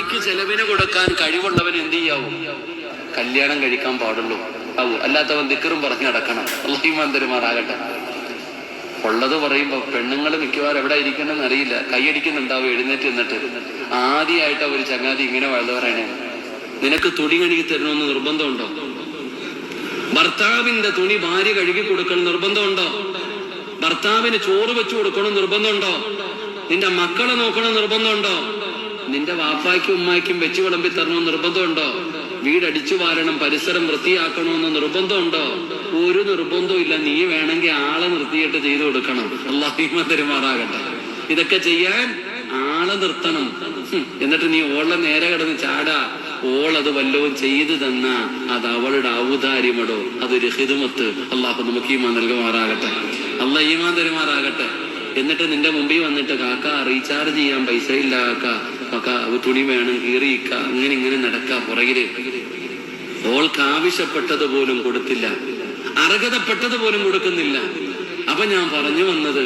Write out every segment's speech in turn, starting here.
ഭാര്യയ്ക്ക് ചെലവിന് കൊടുക്കാൻ കഴിവുള്ളവൻ എന്ത് ചെയ്യാവൂ? കല്യാണം കഴിക്കാൻ പാടുള്ളൂ. ആവൂ. അല്ലാത്തവൻ ദിക്കറും പറഞ്ഞു നടക്കണം. അള്ളഹിമാൻ തരുമാറാകട്ടെ ഉള്ളത് പറയുമ്പോ പെണ്ണുങ്ങൾ മിക്കവാറും എവിടെ ഇരിക്കണമെന്ന് അറിയില്ല. കൈയടിക്കുന്നുണ്ടാവും എഴുന്നേറ്റ് നിന്നിട്ട്. ആദ്യമായിട്ട് ഒരു ചങ്ങാതി ഇങ്ങനെ വളർന്നു പറയണേ. നിനക്ക് തുണി കഴുകി തരണമെന്ന് നിർബന്ധമുണ്ടോ? ഭർത്താവിന്റെ തുണി ഭാര്യ കഴുകി കൊടുക്കണം നിർബന്ധമുണ്ടോ? ഭർത്താവിന് ചോറ് വെച്ചു കൊടുക്കണം നിർബന്ധമുണ്ടോ? നിന്റെ മക്കളെ നോക്കണം നിർബന്ധമുണ്ടോ? നിന്റെ വാപ്പായ്ക്കും ഉമ്മായ്ക്കും വെച്ച് വിളമ്പി തരണമെന്ന് നിർബന്ധമുണ്ടോ? വീടടിച്ചു വാരണം പരിസരം വൃത്തിയാക്കണമെന്ന് നിർബന്ധമുണ്ടോ? ഒരു നിർബന്ധവും ഇല്ല. നീ വേണമെങ്കിൽ ആളെ നിർത്തിയിട്ട് ചെയ്തു കൊടുക്കണം. അള്ളാഹിമ പെരുമാറാകട്ടെ ഇതൊക്കെ ചെയ്യാൻ ആളെ നിർത്തണം. എന്നിട്ട് നീ ഓളെ നേരെ കിടന്ന് ചാടാ. ഓളത് വല്ലവും ചെയ്തു തന്ന അത് അവളുടെ ഔദാര്യമടോ? അതൊരു ഹിതുമത്ത്. അള്ളാഹു നമുക്ക് ഈമാൻ നൽകുമാറാകട്ടെ. അല്ല ഈമാൻ തരുമാറാകട്ടെ. എന്നിട്ട് നിന്റെ മുമ്പിൽ വന്നിട്ട് കാക്ക റീചാർജ് ചെയ്യാൻ പൈസ ഇല്ല കാക്ക. തുണി വേണം കീറിയിക്ക അങ്ങനെ ഇങ്ങനെ നടക്ക പുറകിൽ. ഓൾക്ക് ആവശ്യപ്പെട്ടത് പോലും കൊടുത്തില്ല. അർഹതപ്പെട്ടത് പോലും കൊടുക്കുന്നില്ല. അപ്പൊ ഞാൻ പറഞ്ഞു വന്നത്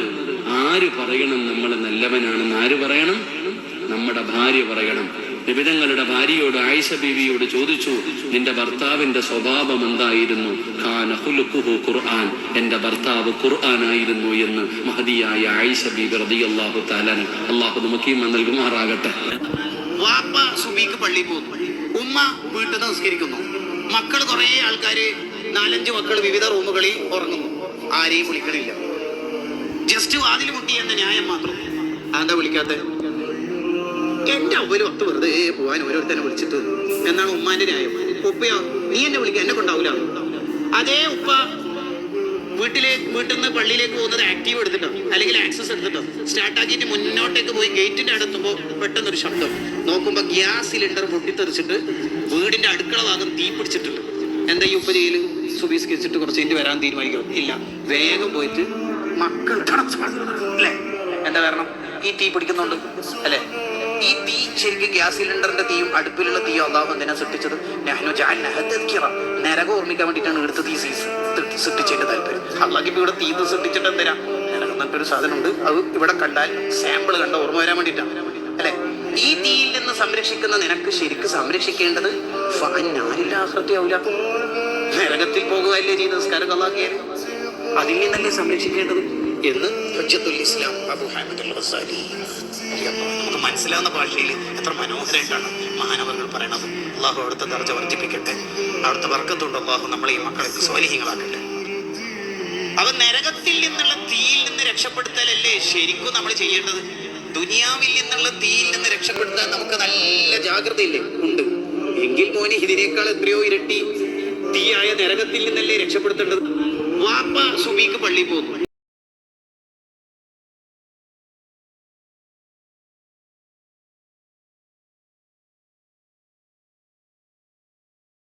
ആര് പറയണം നമ്മൾ നല്ലവനാണെന്ന്? ആര് പറയണം? നമ്മുടെ ഭാര്യ പറയണം. നിബിതങ്ങളുടെ ഭാര്യയോട് ആയിഷ ബീവിയോട് ചോദിച്ചു നിന്റെ ഭർത്താവിന്റെ സ്വഭാവം എന്തായിരുന്നു? ഖുർആൻ. എന്റെ ഭർത്താവ് ഖുർആനായിരുന്നു എന്ന് മഹതിയായ ആയിഷ ബീബി റളിയല്ലാഹു താലൻ അള്ളാഹു നമുക്ക് നൽകുമാറാകട്ടെ. സുബീക്ക് പള്ളിയിൽ പോകുന്നു. ഉമ്മ വീട്ടിൽ നിസ്കരിക്കുന്നു. മക്കൾ കുറേ ആൾക്കാര് നാലഞ്ച് മക്കൾ വിവിധ റൂമുകളിൽ ഉറങ്ങുന്നു. ആരെയും വിളിക്കണില്ല. ജസ്റ്റ് വാതിൽ മുട്ടി എന്ന ന്യായം മാത്രം. അതെന്താ വിളിക്കാത്ത? എന്റെ അവർ ഒത്ത് വെറുതെ പോവാൻ ഓരോരുത്തരെ വിളിച്ചിട്ട് എന്നാണ് ഉമ്മാന്റെ ന്യായം. ഉപ്പയോ നീ എന്നെ വിളിക്കുക എന്നെ കൊണ്ടാവൂല. അതേ ഉപ്പ വീട്ടിലേക്ക് വീട്ടിൽ നിന്ന് പള്ളിയിലേക്ക് പോകുന്നത് ആക്റ്റീവ് എടുത്തിട്ടോ അല്ലെങ്കിൽ ആക്സസ് എടുത്തിട്ടോ സ്റ്റാർട്ട് ആക്കിയിട്ട് മുന്നോട്ടേക്ക് പോയി ഗേറ്റിന്റെ അടുത്തുമ്പോൾ പെട്ടെന്നൊരു ശബ്ദം. നോക്കുമ്പോ ഗ്യാസ് സിലിണ്ടർ പൊട്ടിത്തെറിച്ചിട്ട് വീടിന്റെ അടുക്കള ഭാഗം തീ പിടിച്ചിട്ടുണ്ട്. എന്താ ഈ ഉപ്പ സുബീസ് സുബീസ്കരിച്ചിട്ട് കുറച്ച് കഴിഞ്ഞ് വരാൻ തീരുമാനിക്കണം ഇല്ല. വേഗം പോയിട്ട് മക്കൾ. അല്ലേ? എന്താ കാരണം? ഈ തീ പിടിക്കുന്നുണ്ട്. അല്ലേ? ഈ തീ ശരിക്കും ഗ്യാസ് സിലിണ്ടറിന്റെ തീയും അടുപ്പിലുള്ള തീയും അള്ളാഹു എന്തിനാ സൃഷ്ടിച്ചത്? നഹ്നു തദ്കിറ. നരകം ഓർമ്മിക്കാൻ വേണ്ടിയിട്ടാണ് എടുത്ത തീ സീസ് സൃഷ്ടിച്ചതിന്റെ താല്പര്യം. അള്ളാഹ് ഇപ്പൊ ഇവിടെ തീ ഇത് സൃഷ്ടിച്ചിട്ട് എന്തിനാ? നരകം എന്നിട്ടൊരു സാധനമുണ്ട്. അത് ഇവിടെ കണ്ടാൽ സാമ്പിൾ കണ്ട ഓർമ്മ വരാൻ വേണ്ടിയിട്ടാണ്. അല്ലെ? ഈ തീയിൽ നിന്ന് സംരക്ഷിക്കുന്ന നിനക്ക് ശരിക്കും സംരക്ഷിക്കേണ്ടത്. നരകത്തിൽ പോകുകയല്ലേ ചെയ്ത് നിസ്കാരം കള്ളാക്കിയാൽ അതിൽ നിന്നല്ലേ സംരക്ഷിക്കേണ്ടത് എന്ന് ഹജ്ജത്തുൽ ഇസ്ലാം അബു ഹാമിദ് അൽ ഗസാലി റളിയല്ലാഹു അൻഹു. നമുക്ക് മനസ്സിലാവുന്ന ഭാഷയിൽ എത്ര മനോഹരമായിട്ടാണ് മഹാനവറുകൾ പറയണത്. അള്ളാഹു അവിടുത്തെ ദർജ വർദ്ധിപ്പിക്കട്ടെ. അവിടുത്തെ വർക്കത്തുണ്ട്. അള്ളാഹു നമ്മളെ ഈ മക്കളെ സ്വാലിഹ്യങ്ങളാക്കട്ടെ അവ നരകത്തിൽ നിന്നുള്ള തീയിൽ നിന്ന് രക്ഷപ്പെടുത്തലല്ലേ ശരിക്കും നമ്മൾ ചെയ്യേണ്ടത്? ദുനിയാവിൽ നിന്നുള്ള തീയിൽ നിന്ന് രക്ഷപ്പെടുത്താൻ നമുക്ക് നല്ല ജാഗ്രതയില്ലേ? ഉണ്ട്. എങ്കിൽ മോനെ ഇതിനേക്കാൾ എത്രയോ ഇരട്ടി തീയായ നരകത്തിൽ നിന്നല്ലേ രക്ഷപ്പെടുത്തേണ്ടത്? വാപ്പ സുബീക്ക് പള്ളി പോകുന്നു